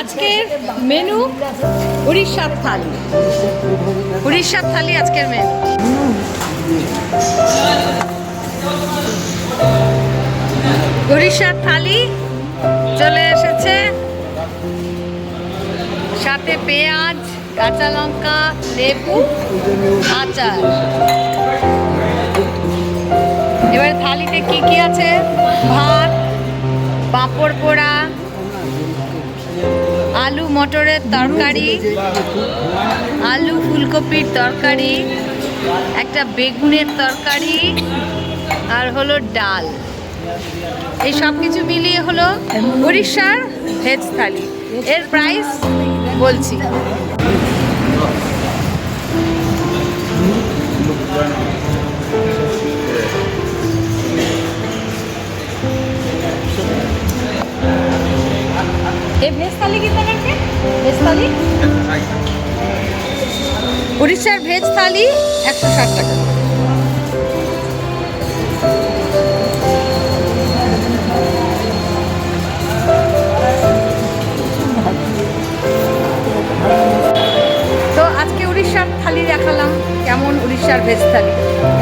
আজকের মেনু উড়িষ্যার থালি। উড়িষ্যার থালি আজকের মেনু উড়িষ্যার থালি চলে এসেছে। সাথে পেঁয়াজ, কাঁচা লঙ্কা, লেবু, আচার। এবার থালিতে কি কি আছে? ভাত, পাঁপড় পোড়া আলু মটরের তরকারি, আলু ফুলকপির তরকারি, একটা বেগুনের তরকারি আর হলো ডাল। এই সব কিছু মিলিয়ে হলো উড়িষ্যার ভেজ থালি এর প্রাইস বলছি। এই ভেজ থালি কিন্তু উড়িষ্যার ভেজ থালি একশো ষাট টাকা। তো আজকে উড়িষ্যার থালি দেখালাম, কেমন উড়িষ্যার ভেজ থালি।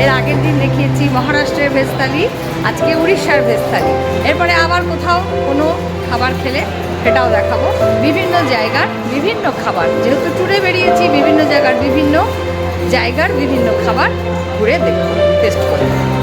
এর আগের দিন দেখিয়েছি মহারাষ্ট্রের ভেজ থালি, আজকে উড়িষ্যার ভেজ থালি। এরপরে আবার কোথাও কোনো খাবার খেলে সেটাও দেখাবো। বিভিন্ন জায়গার বিভিন্ন খাবার। যেহেতু ট্যুরে বেরিয়েছি, বিভিন্ন জায়গার বিভিন্ন জায়গার বিভিন্ন খাবার ঘুরে দেখব টেস্ট করে